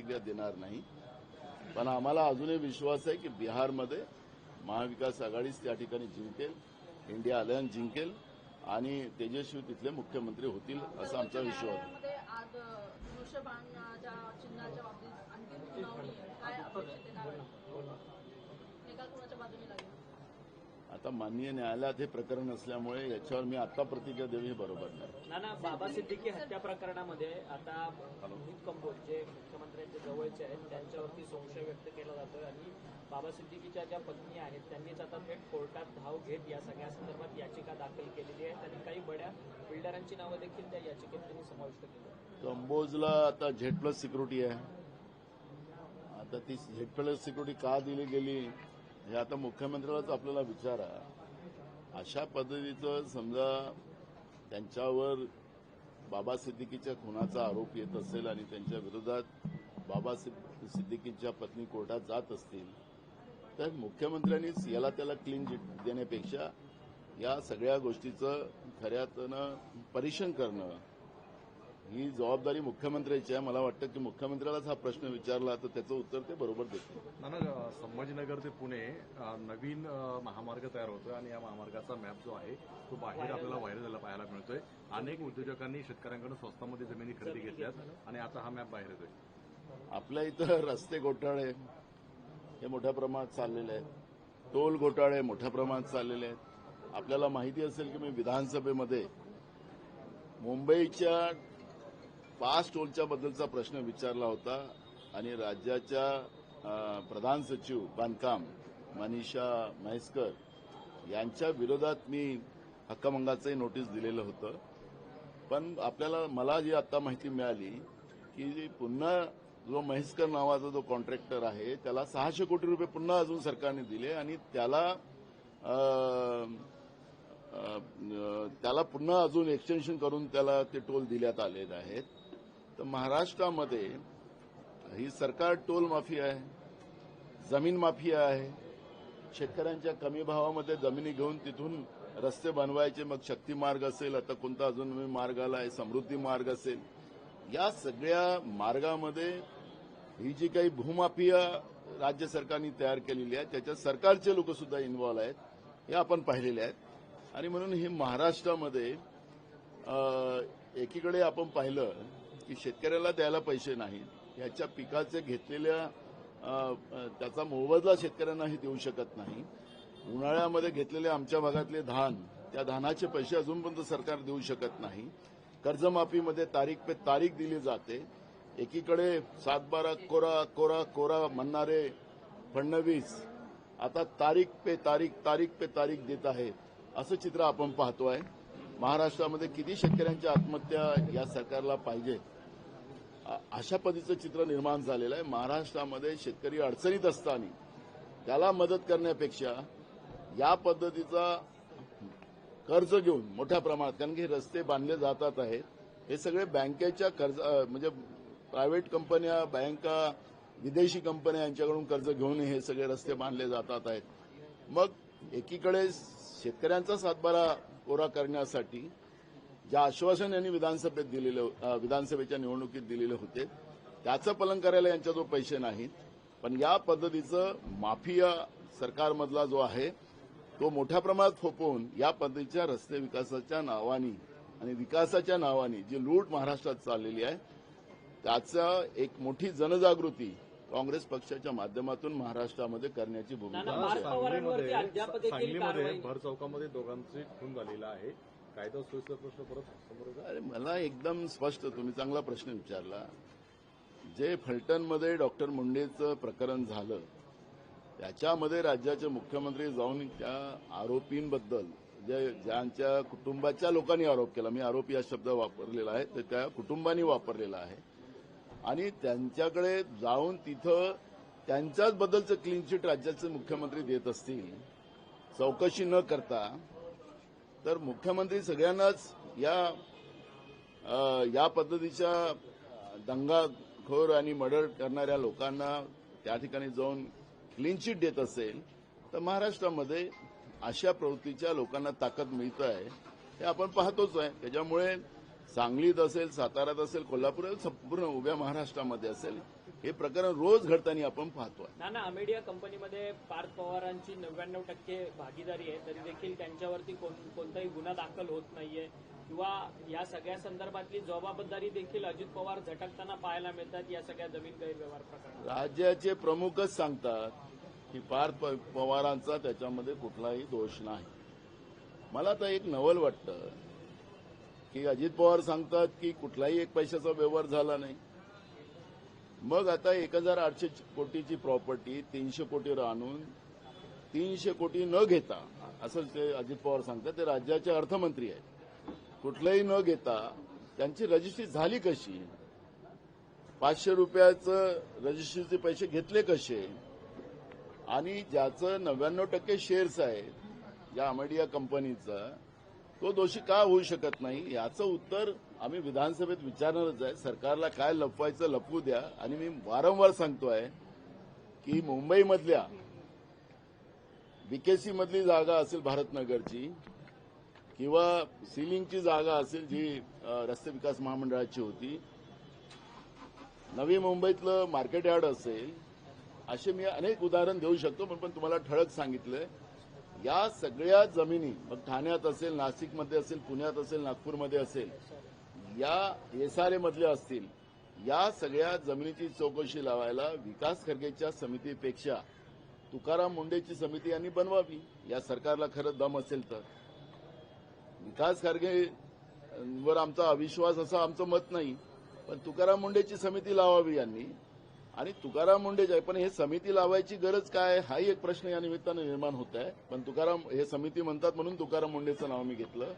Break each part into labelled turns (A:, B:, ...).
A: प्रतिक्रिया देणार नाही पण आम्हाला अजूनही विश्वास आहे की बिहारमध्ये महाविकास आघाडीच त्या ठिकाणी जिंकेल इंडिया अलायन्स जिंकेल आणि तेजस्वी तिथले मुख्यमंत्री होतील असा आमचा विश्वास आहे
B: आज चिन्हाच्या बाबतीत. काय अपेक्षित आहे काय वाटतं? निकाल कोणाच्या बाजूने लागेल
A: आता माननीय न्यायालयात हे प्रकरण असल्यामुळे याच्यावर मी आता प्रतिक्रिया देऊ हे बरोबर नाही.
C: नाना बाबा सिद्दीकी हत्या प्रकरणामध्ये आता मोहित कंबोज जे मुख्यमंत्र्यांच्या जवळचे आहेत त्यांच्यावरती संशय व्यक्त केला जातोय आणि बाबा सिद्दीकीच्या ज्या पत्नी आहेत त्यांनीच आता थेट कोर्टात धाव घेत या सगळ्या संदर्भात याचिका दाखल केलेली आहे. आणि काही बड्या बिल्डरांची नावं देखील त्या याचिकेत त्यांनी समाविष्ट केली
A: कंबोजला आता झेड प्लस सिक्युरिटी आहे. आता ती झेड प्लस सिक्युरिटी का दिली गेली? हे आता मुख्यमंत्र्यालाच आपल्याला विचारा. अशा पद्धतीचं समजा त्यांच्यावर बाबा सिद्दीकीच्या खुनाचा आरोप येत असेल आणि त्यांच्या विरोधात बाबा सिद्द- सिद्दीकीच्या पत्नी कोर्टात जात असतील तर मुख्यमंत्र्यांनीच याला त्याला क्लीन चिट देण्यापेक्षा या सगळ्या गोष्टीचं खऱ्यातनं परीक्षण करणं ही जबाबदारी मुख्यमंत्र्याची आहे. मला वाटतं की मुख्यमंत्र्यालाच हा प्रश्न विचारला तर त्याचं उत्तर ते बरोबर देतील.
D: नाना संभाजीनगर ते पुणे नवीन महामार्ग तयार होतोय आणि या महामार्गाचा मॅप जो आहे तो बाहेर आपल्याला व्हायरल झाला पाहायला मिळतोय. अनेक उद्योजकांनी शेतकऱ्यांकडून स्वस्तामध्ये जमिनी खरेदी घेतल्यात आणि आता हा मॅप बाहेर येतोय.
A: आपल्या इथं रस्ते घोटाळे हे मोठ्या प्रमाणात चाललेले आहेत. टोल घोटाळे मोठ्या प्रमाणात चाललेले आहेत. आपल्याला माहिती असेल की मी विधानसभेमध्ये मुंबईच्या पाच टोलच्या बद्दलचा प्रश्न विचारला होता आणि राज्याच्या प्रधान सचिव बांधकाम मनीषा म्हैसकर यांच्या विरोधात मी हक्कामंगाचंही नोटीस दिलेलं होतं. पण आपल्याला मला जी आता माहिती मिळाली की पुन्हा जो म्हैसकर नावाचा जो कॉन्ट्रॅक्टर आहे त्याला सहाशे कोटी रुपये पुन्हा अजून सरकारने दिले आणि त्याला त्याला पुन्हा अजून एक्सटेन्शन करून त्याला ते टोल दिल्यात आलेले आहेत. तर महाराष्ट्रामध्ये ही सरकार टोल माफी आहे जमीन माफिया आहे. शेतकऱ्यांच्या कमी भावामध्ये जमिनी घेऊन तिथून रस्ते बनवायचे मग शक्ती मार्ग असेल आता कोणता अजून मार्ग आला आहे समृद्धी मार्ग असेल. या सगळ्या मार्गामध्ये ही जी काही भूमाफिया राज्य सरकारने तयार केलेली आहे त्याच्यात सरकारचे लोक सुद्धा इन्व्हॉल्व आहेत हे आपण पाहिलेले आहेत. आणि म्हणून हे महाराष्ट्रामध्ये एकीकडे आपण पाहिलं की शेतकऱ्याला द्यायला पैसे नाहीत ह्याच्या पिकाचे घेतलेल्या त्याचा मोबदला शेतकऱ्यांनाही देऊ शकत नाही. उन्हाळ्यामध्ये घेतलेले आमच्या भागातले धान त्या धानाचे पैसे अजूनपर्यंत सरकार देऊ शकत नाही. कर्जमाफीमध्ये तारीख पे तारीख दिली जाते. एकीकडे सातबारा कोरा कोरा कोरा म्हणणारे फडणवीस आता तारीख पे तारीख तारीख पे तारीख देत आहेत असं चित्र आपण पाहतो आहे महाराष्ट्रामध्ये किती शेतकऱ्यांच्या आत्महत्या या सरकारला पाहिजे? अशा पद्धतीचं चित्र निर्माण झालेलं आहे. महाराष्ट्रामध्ये शेतकरी अडचणीत असताना त्याला मदत करण्यापेक्षा या पद्धतीचा कर्ज घेऊन मोठ्या प्रमाणात कारण की हे रस्ते बांधले जातात आहेत हे सगळे बँकेच्या कर्ज म्हणजे प्रायव्हेट कंपन्या बँका विदेशी कंपन्या यांच्याकडून कर्ज घेऊन हे सगळे रस्ते बांधले जातात आहेत. मग एकीकडे शेतकऱ्यांचा सातबारा कोरा करण्यासाठी जे आश्वासन यांनी विधानसभेत दिलेले विधानसभेच्या निवडणुकीत दिलेले होते त्याचं पालन करायला यांच्याजवळ पैसे नाहीत. पण या पद्धतीचं माफिया सरकारमधला जो आहे तो मोठ्या प्रमाणात फोपवून या पद्धतीच्या रस्ते विकासाच्या नावानी आणि विकासाच्या नावानी जी लूट महाराष्ट्रात चाललेली आहे त्याचा एक मोठी जनजागृती काँग्रेस पक्षाच्या माध्यमातून महाराष्ट्रामध्ये करण्याची भूमिका
D: सांगलीमध्ये
C: कारवाई-
D: भर चौकामध्ये दोघांचे खून झालेला आहे. कायदा सुव्यवस्था प्रश्न परत? समोर
A: अरे मला एकदम स्पष्ट तुम्ही चांगला प्रश्न विचारला. जे फलटणमध्ये डॉक्टर मुंडेचं प्रकरण झालं त्याच्यामध्ये राज्याचे मुख्यमंत्री जाऊन त्या आरोपींबद्दल जे ज्यांच्या कुटुंबाच्या लोकांनी आरोप केला मी आरोपी हा शब्द वापरलेला आहे तर त्या कुटुंबानी वापरलेला आहे. आणि त्यांच्याकडे जाऊन तिथं त्यांच्याच बद्दलचं क्लीन चिट राज्याचे मुख्यमंत्री देत असतील चौकशी न करता तर मुख्यमंत्री सगळ्यांनाच या या पद्धतीच्या दंगाखोर आणि मर्डर करणाऱ्या लोकांना त्या ठिकाणी जाऊन क्लीन चिट देत असेल तर महाराष्ट्रामध्ये अशा प्रवृत्तीच्या लोकांना ताकद मिळत आहे हे आपण पाहतोच आहे. त्याच्यामुळे सांगलीत असेल साताऱ्यात असेल कोल्हापूर संपूर्ण उभ्या महाराष्ट्रामध्ये असेल हे प्रकरण रोज घडताना आपण पाहतोय
C: नाना अमेडिया कंपनीमध्ये पार्थ पवारांची नव्याण्णव टक्के भागीदारी आहे. तरी देखील त्यांच्यावरती कोण- कोणताही गुन्हा दाखल होत नाहीये. किंवा या सगळ्या संदर्भातली जबाबदारी देखील अजित पवार झटकताना पाहायला मिळतात. या सगळ्या जमीन गैरव्यवहार प्रकरणात.
A: राज्याचे प्रमुखच सांगतात की पार्थ पवारांचा त्याच्यामध्ये कुठलाही दोष नाही. मला तर एक नवल वाटतं की अजित पवार सांगतात की कुठलाही एक पैशाचा व्यवहार झाला नाही. मग आता एक हजार आठशे कोटीची प्रॉपर्टी तीनशे कोटीवर आणून तीनशे कोटी न घेता असं ते अजित पवार सांगतात ते राज्याचे अर्थमंत्री आहेत. कुठलंही न घेता त्यांची रजिस्ट्री झाली कशी? पाचशे रुपयाचं रजिस्ट्रीचे पैसे घेतले कसे? आणि ज्याचं नव्याण्णव टक्के शेअर्स आहेत या अमेडिया कंपनीचा तो दोषी का होऊ शकत नाही? याचं उत्तर आम्ही विधानसभेत विचारणारच आहे सरकारला काय लपवायचं लपवू द्या. आणि मी वारंवार सांगतोय की मुंबईमधल्या बीकेसी मधली जागा असेल भारतनगरची किंवा सिलिंगची जागा असेल जी रस्ते विकास महामंडळाची होती नवी मुंबईतलं मार्केट यार्ड असेल असे मी अनेक उदाहरण देऊ शकतो पण पण तुम्हाला ठळक सांगितलंय. या सगळ्या जमिनी मग ठाण्यात असेल नाशिकमध्ये असेल पुण्यात असेल नागपूरमध्ये असेल या एसआरए मधल्या असतील या सगळ्या जमिनीची चौकशी लावायला विकास खरगेच्या समितीपेक्षा तुकाराम मुंडेची समिती यांनी बनवावी या सरकारला खरं दम असेल तर. विकास खारगे वर आमचा अविश्वास असं आमचं मत नाही पण तुकाराम मुंडेची समिती लावावी यांनी. आणि तुकाराम मुंडे पण हे समिती लावायची गरज काय हाही एक प्रश्न या निमित्तानं निर्माण होत आहे. पण तुकाराम हे समिती म्हणतात म्हणून तुकाराम मुंडेचं नाव मी घेतलं.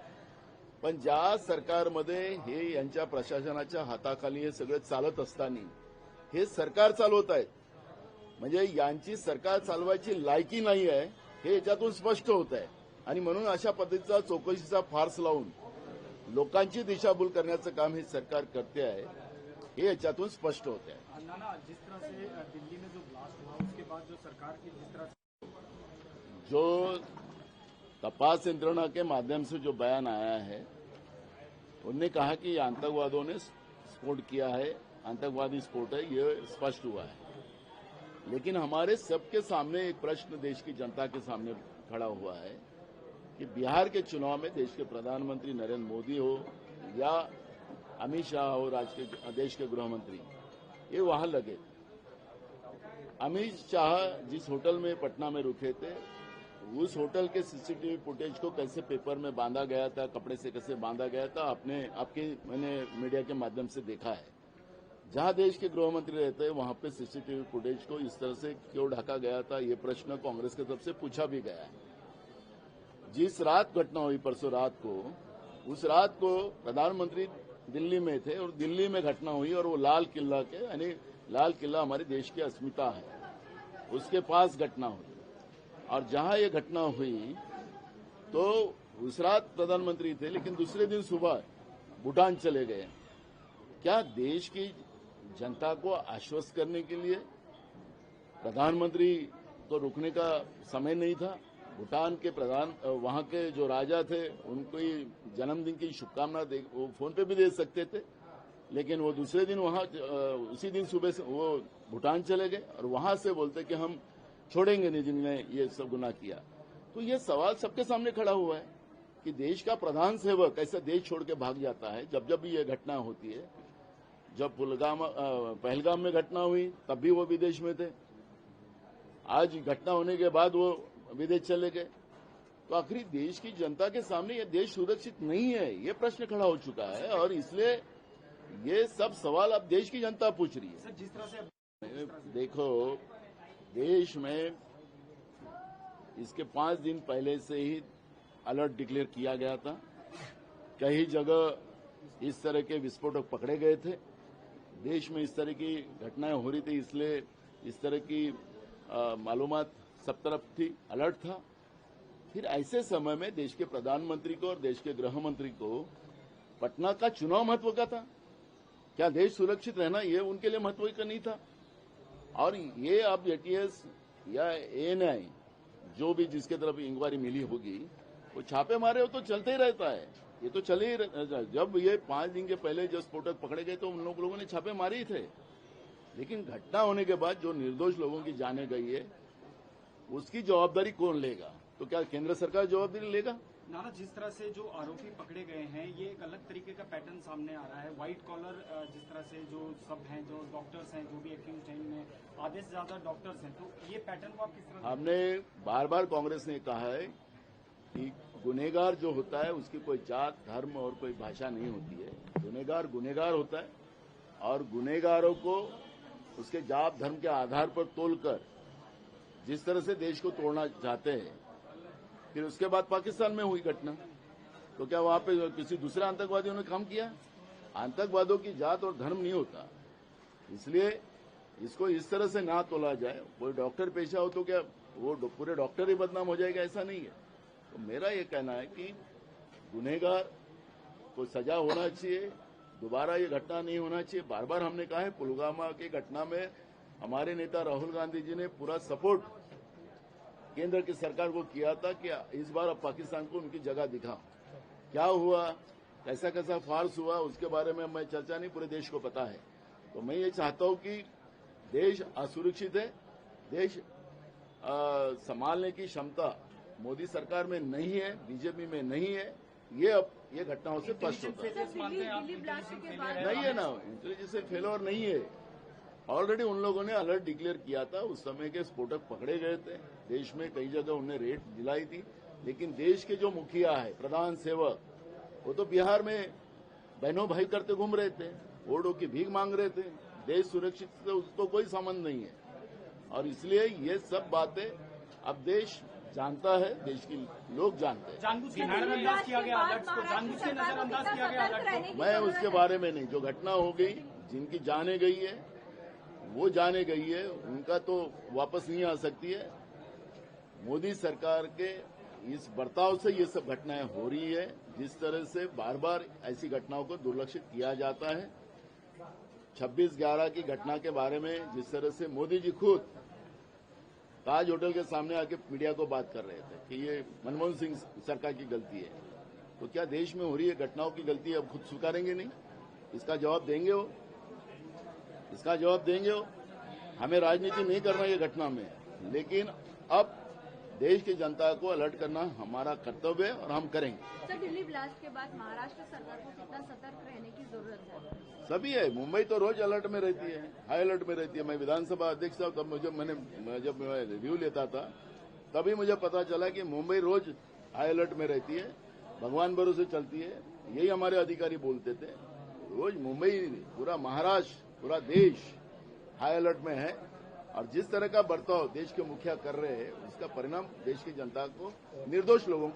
A: पण ज्या सरकारमध्ये हे यांच्या प्रशासनाच्या हाताखाली हे सगळं चालत असताना हे सरकार चालवत आहेत म्हणजे यांची सरकार चालवायची लायकी नाही आहे हे याच्यातून स्पष्ट होत आहे. आणि म्हणून अशा पद्धतीचा चौकशीचा फार्स लावून लोकांची दिशाभूल करण्याचं काम हे सरकार करते आहे हे याच्यातून स्पष्ट होत आहे.
E: जो
A: तपास यंत्रणा के माध्यम से जो बयान आया है, उनने कहा कि आतंकवादियों ने स्फोट किया है, आतंकवादी स्फोट है, ये स्पष्ट हुआ है। लेकिन हमारे सबके सामने एक प्रश्न देश की जनता के सामने खड़ा हुआ है कि बिहार के चुनाव में देश के प्रधानमंत्री नरेंद्र मोदी हो या अमित शाह हो राज्य के, देश के गृहमंत्री, ये वहाँ लगे। अमित शाह जिस होटल में, पटना में रुके थे उस होटल के सीसीटीवी फुटेज को कैसे पेपर में बांधा गया था, कपड़े से कैसे बांधा गया था, आपने, आपके, मैंने मीडिया के माध्यम से देखा है। जहाँ देश के गृह मंत्री रहते हैं, वहाँ पे सीसीटीवी फुटेज को इस तरह से क्यों ढका गया था, ये प्रश्न कांग्रेस की तरफ़ से पूछा भी गया है। जिस रात घटना हुई परसों रात को, उस रात को प्रधानमंत्री दिल्ली में थे और दिल्ली में घटना हुई और वो लाल किला के, यानी लाल किला हमारे देश की अस्मिता है, उसके पास घटना हुई। और जहाँ ये घटना हुई तो उस रात प्रधानमंत्री थे, लेकिन दूसरे दिन सुबह भूटान चले गए। क्या देश की जनता को आश्वस्त करने के लिए प्रधानमंत्री को रुकने का समय नहीं था? भूटान के प्रधान, वहाँ के जो राजा थे, उनको ही जन्मदिन की शुभकामना दे वो फ़ोन पे भी दे सकते थे, लेकिन वो दूसरे दिन वहाँ उसी दिन सुबह से वो भूटान चले गए, और वहाँ से बोलते कि हम छोड़ेंगे नहीं जिनने ये सब गुना किया। तो ये सवाल सबके सामने खड़ा हुआ है कि देश का प्रधान सेवक ऐसा देश छोड़ के भाग जाता है जब जब भी ये घटना होती है। जब पुलगाम पहलगाम में घटना हुई तब भी वो विदेश में थे। आज घटना होने के बाद वो विदेश चले गए। तो आखिर देश की जनता के सामने ये देश सुरक्षित नहीं है ये प्रश्न खड़ा हो चुका है। और इसलिए ये सब सवाल अब देश की जनता पूछ रही है।
E: सर जिस तरह से
A: देखो देश में इसके पाँच दिन पहले से ही अलर्ट डिक्लेयर किया गया था। कई जगह इस तरह के विस्फोटक पकड़े गए थे। देश में इस तरह की घटनाएँ हो रही थी, इसलिए इस तरह की मालूमात सब तरफ़ थी, अलर्ट था। फिर ऐसे समय में देश के प्रधानमंत्री को और देश के गृह मंत्री को पटना का चुनाव महत्व का था। क्या देश सुरक्षित रहना ये उनके लिए महत्व का नहीं था? और ये अब एटीएस या एएनआई जो भी जिसके तरफ़ इंक्वायरी मिली होगी, वो छापे मारे हो तो चलते ही रहता है। ये तो चले ही रह- जब ये पाँच दिन के पहले जब स्फोटक पकड़े गए तो उन लोग- लोगों ने छापे मारे ही थे। लेकिन घटना होने के बाद जो निर्दोष लोगों की जाने गई है, उसकी जवाबदारी कौन लेगा? तो क्या केंद्र सरकार जवाबदारी लेगा?
E: नाना जिस तरह से जो आरोपी पकड़े गए हैं, ये एक अलग तरीके का पैटर्न सामने आ रहा है। व्हाइट कॉलर जिस तरह से जो सब हैं, जो डॉक्टर्स हैं, जो भी एक्यूज हैं, इनमें आधे से ज़्यादा डॉक्टर्स हैं। तो ये पैटर्न को आप किस तरह
A: हमने बार बार कांग्रेस ने कहा है कि गुनेगार जो होता है, उसकी कोई जात, धर्म और कोई भाषा नहीं होती है। गुनेगार गुनेगार होता है और गुनेगारों को उसके जात, धर्म के आधार पर तोलकर जिस तरह से देश को तोड़ना चाहते हैं फिर उसके बाद पाकिस्तान में हुई घटना। तो क्या वहाँ पे किसी दूसरे आतंकवादियों ने काम किया? आतंकवादियों की जात और धर्म नहीं होता। इसलिए इसको इस तरह से ना तोला जाए। कोई डॉक्टर पेशा हो तो क्या वो पूरे डॉक्टर ही बदनाम हो जाएगा? ऐसा नहीं है। तो मेरा ये कहना है कि गुनहगार को सजा होना चाहिए। दोबारा ये घटना नहीं होना चाहिए। बार बार हमने कहा है, पुलवामा की घटना में हमारे नेता राहुल गांधी जी ने पूरा सपोर्ट केंद्र की सरकार को किया था कि इस बार अब पाकिस्तान को उनकी जगह दिखा। क्या हुआ? कैसा कैसा फार्स हुआ? उसके बारे में मैं चर्चा नहीं पूरे देश को पता है। तो मैं ये चाहता हूँ कि देश असुरक्षित है देश आ, संभालने की क्षमता मोदी सरकार में नहीं है बीजेपी में नहीं है। ये अब ये घटनाओं से स्पष्ट होता है।
B: दिल्ली दिल्ली ब्लास्ट के
A: नहीं है ना इंटेलिजेंस फेलोर नहीं है। ऑलरेडी उन लोगों ने अलर्ट डिक्लेयर किया था उस समय के स्फोटक पकड़े गए थे। देश में कई जगह उन्हें रेट दिलाई थी लेकिन देश के जो मुखिया है प्रधान सेवक वो तो बिहार में बहनों भाई करते घूम रहे थे वोटों की भीख मांग रहे थे। देश सुरक्षित से उसको कोई संबंध नहीं है। और इसलिए ये सब बातें अब देश जानता है देश के लोग जानते हैं।
E: जानबूझ के नजरअंदाज किया गया अलर्ट को जानबूझ के नजरअंदाज किया गया अलर्ट को
A: मैं उसके बारे में नहीं जो घटना हो गई जिनकी जाने गई है वो जाने गई है, उनका तो वापस नहीं आ सकती है। मोदी सरकार के इस बर्ताव से ये सब घटनाएँ हो रही है, जिस तरह से बार बार ऐसी घटनाओं को दुर्लक्षित किया जाता है। 26 ग्यारह की घटना के बारे में जिस तरह से मोदी जी खुद ताज होटल के सामने आके मीडिया को बात कर रहे थे कि ये मनमोहन सिंह सरकार की गलती है तो क्या देश में हो रही है घटनाओं की गलती अब खुद स्वीकारेंगे नहीं? इसका जवाब देंगे वो। इसका जवाब देंगे हमें राजनीति नहीं करना ये घटना में लेकिन अब देश की जनता को अलर्ट करना हमारा कर्तव्य है और हम करेंगे।
B: सर दिल्ली ब्लास्ट के बाद महाराष्ट्र सरकार को कितना सतर्क रहने की ज़रूरत है?
A: सभी है। मुंबई तो रोज अलर्ट में रहती है हाई अलर्ट में रहती है। मैं विधानसभा अध्यक्ष था तब मुझे मैंने जब मैं रिव्यू लेता था तभी मुझे पता चला कि मुंबई रोज हाई अलर्ट में रहती है भगवान भरोसे चलती है। यही हमारे अधिकारी बोलते थे। रोज मुंबई पूरा महाराष्ट्र पूरा देश हाई अलर्ट में है। और जिस तरह का बर्ताव देश के मुखिया कर रहे हैं, उसका परिणाम देश की जनता को, निर्दोष लोगों को